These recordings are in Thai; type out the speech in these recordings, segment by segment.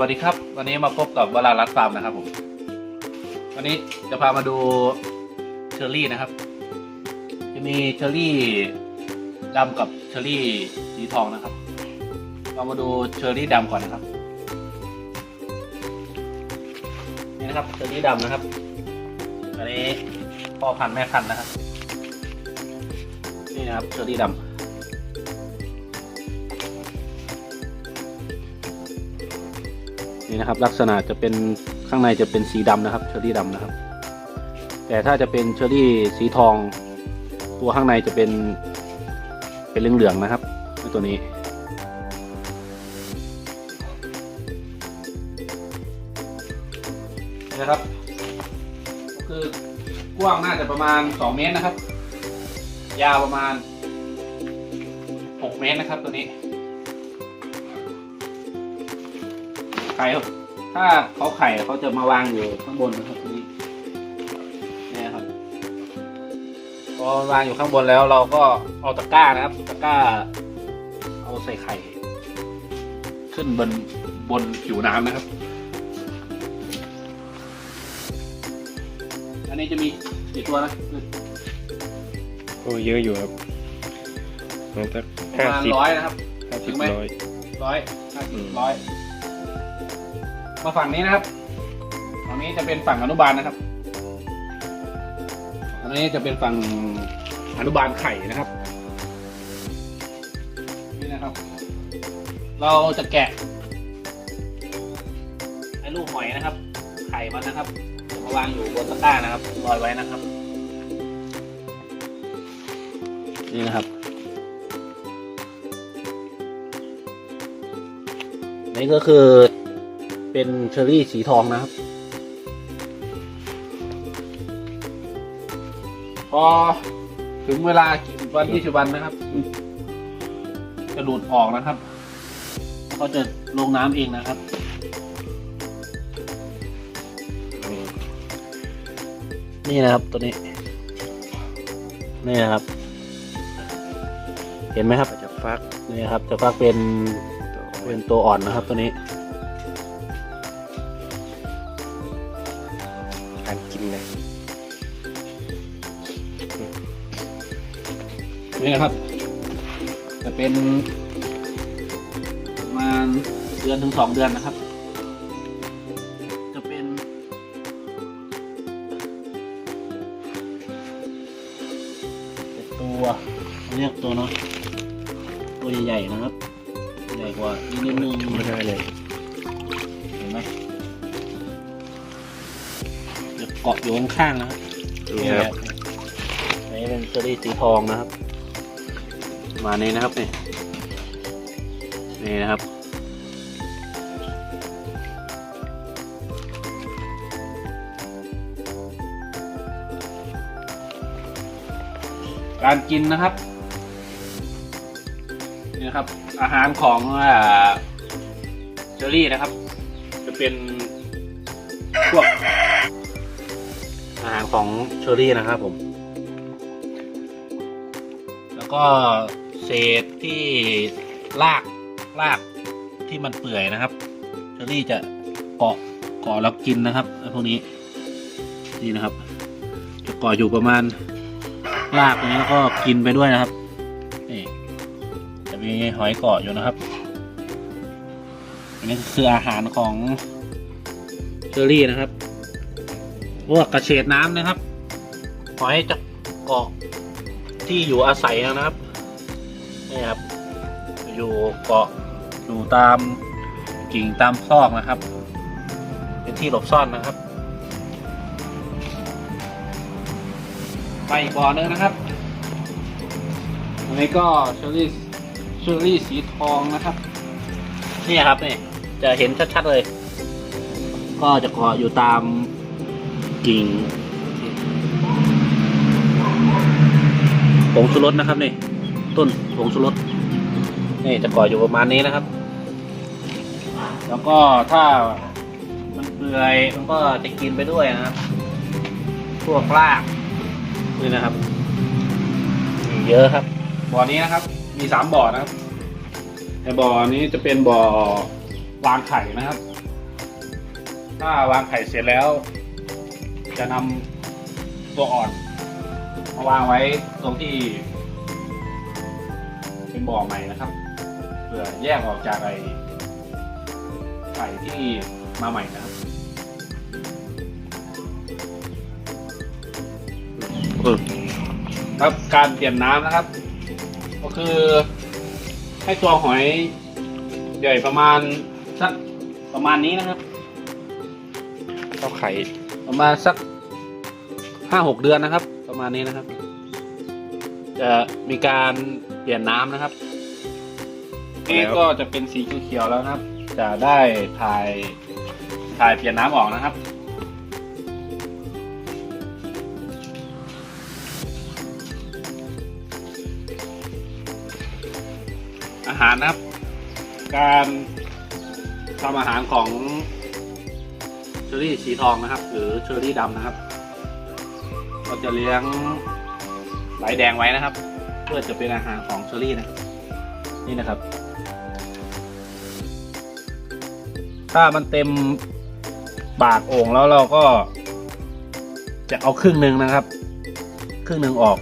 วัสดีครับ วันนี้มาพบกับวลารัตฟาร์มนะครับผม วันนี้จะพามาดูเชอร์รี่นะครับ จะมีเชอร์รี่ดำกับเชอร์รี่สีทองนะครับ เรามาดูเชอร์รี่ดำก่อนนะครับ นี่นะครับเชอร์รี่ดำนะครับ อันนี้พ่อพันธุ์แม่พันธุ์นะครับ นี่นะครับเชอร์รี่ดำ นี่นะครับ ลักษณะจะเป็นข้างในจะเป็นสีดำนะครับเชอรี่ดำนะครับ แต่ถ้าจะเป็นเชอรี่สีทอง ตัวข้างในจะเป็นเป็นเหลืองๆนะครับในตัวนี้นะครับ คือกว้างน่าจะประมาณ 2 เมตรนะครับ ยาวประมาณ 6 เมตรนะครับตัวนี้ ข่ครับถ้าเขาไข่เขาจะมาวางอยู่ข้างบนนะครับตรงนี้เนี่ยครับพอวางอยู่ข้างบนแล้วเราก็เอาตะกร้านะครับตะกร้า เอาใส่ไข่ ขึ้นบนบนผิวน้ำนะครับ อันนี้จะมีกี่ตัวนะโอ้เยอะอยู่ครับมันสักประห้ามาณสิบร้อยนะครับ ห้าถึสิบงไหม ร้อยร้อยห้าสิอืบมร้อย มาฝั่งนี้นะครับฝั่งนี้จะเป็นฝั่งอนุบาลนะครับอันนี้จะเป็นฝั่งอนุบาลไข่นะครับ นี่นะครับ เราจะแกะไอ้ลูกหอยนะครับ ไข่มันนะครับมาวางอยู่บนตะกร้านะครับลอยไว้นะครับ นี่นะครับนี่ก็คือ เป็นเชอร์รี่สีทองนะครับ พอถึงเวลากี่วันที่สิบวันนะครับ จะดูดออกนะครับเขาจะลงน้ำเองนะครับอืมนี่นะครับตัวนี้ นี่นะครับ เห็นไหมครับอาจจะฟักนี่ครับจะฟักเป็นตัวเป็นตัวอ่อนนะครับตัวนี้ การกินเลยนี่นะครับ จะเป็นประมาณเดือนถึงสองเดือนนะครับ จะเป็นเป็นตัวเรียกตัวเนาะตัวใหญ่ๆนะครับ ใหญ่กว่านิดนึงไม่ได้เลย เกาะอยู่ข้างๆนะครับนี่ครับอันนี้เป็นเชอรี่สีทองนะครับ มานี้นะครับนี่นี่นะครับการกินนะครับนี่นะครับ อาหารของอ่าเชอรี่นะครับ จะเป็นพวก อาหารของเชอรี่นะครับผม แล้วก็เศษที่รากรากที่มันเปื่อยนะครับ เชอรี่จะเกาะเกาะแล้วกินนะครับไอ้พวกนี้ นี่นะครับ จะเกาะอยู่ประมาณรากนี้แล้วก็กินไปด้วยนะครับ นี่ จะมีหอยเกาะอยู่นะครับ อันนี้คืออาหารของเชอรี่นะครับ พวกกระเฉดน้ำนะครับหอยจะเกาะที่อยู่อาศัยนะครับนี่ครับ อยู่เกาะอยู่ตามกิ่งตามซอกนะครับ เป็นที่หลบซ่อนนะครับ ไปอีกบ่อนึงนะครับอันนี้ก็เชอรี่เชอรี่สีทองนะครับนี่ครับนี่จะเห็นชัดๆเลย ก็จะเกาะอยู่ตาม กิ่งผงชูรสนะครับนี่ ต้นผงชูรสนี่จะก่ออยู่ประมาณนี้นะครับ แล้วก็ถ้ามันเปื่อยมันก็จะกินไปด้วยนะครับพวกรากนี่นะครับมีเยอะครับ บ่อนี้นะครับ มีสามบ่อนะครับในบ่อนี้จะเป็นบ่อวางไข่นะครับ ถ้าวางไข่เสร็จแล้ว จะนำตัวอ่อนมาวางไว้ตรงที่ เป็นบ่อใหม่นะครับเพื่อแยกออกจากไอไข่ที่มาใหม่นะครับครับการเปลี่ยนน้ำนะครับ ก็คือให้ตัวหอยใหญ่ประมาณสักประมาณนี้นะครับเท่าไข่ ประมาณสักห้าหกเดือนนะครับ ประมาณนี้นะครับ จะมีการเปลี่ยนน้ำนะครับ นี่ก็จะเป็นสีเขียวๆแล้วนะครับ จะได้ถ่ายถ่ายเปลี่ยนน้ำออกนะครับอาหารนะครับ การทำอาหารของเช อรี่สีทองนะครับ หรือเชอรี่ดำนะครับ เราจะเลี้ยงไหลแดงไว้นะครับ เพื่อจะเป็นอาหารของเชอรี่นะนี่นะครับ ถ้ามันเต็มปากโอ่งแล้วเราก็ จะเอาครึ่งหนึ่งนะครับ ครึ่งหนึ่งออก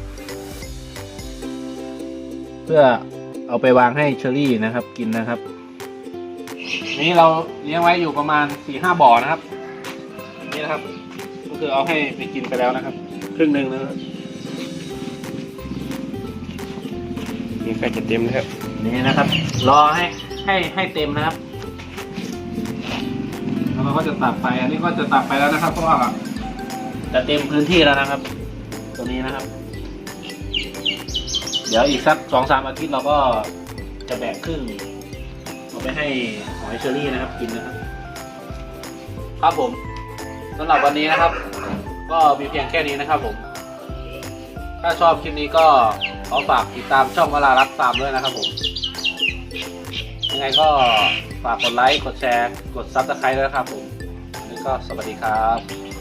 เพื่อเอาไปวางให้เชอรี่นะครับ กินนะครับ นี่เราเลี้ยงไว้อยู่ประมาณสี่ห้าบ่อนะครับ นี่นะครับ ก็คือเอาให้ไปกินไปแล้วนะครับ ครึ่งหนึ่งนะครับนี่ใกล้จะเต็มแล้วครับนี่นะครับ รอให้ให้ให้เต็มนะครับแล้วเราก็จะตัดไป อันนี้ก็จะตัดไปแล้วนะครับเพราะว่าจะเต็มพื้นที่แล้วนะครับ ตัวนี้นะครับ เดี๋ยวอีกสักสองสามอาทิตย์เราก็จะแบ่งครึ่งเอาไปให้หอยเชอรี่นะครับ กินนะครับ ครับผม สำหรับวันนี้นะครับ ก็มีเพียงแค่นี้นะครับผม ถ้าชอบคลิปนี้ก็ขอฝากติดตามช่องวลารักตามด้วยนะครับผมยังไงก็ฝากกดไลค์ กดแชร์ กดซับสไครต์ด้วยครับผม แล้วก็สวัสดีครับ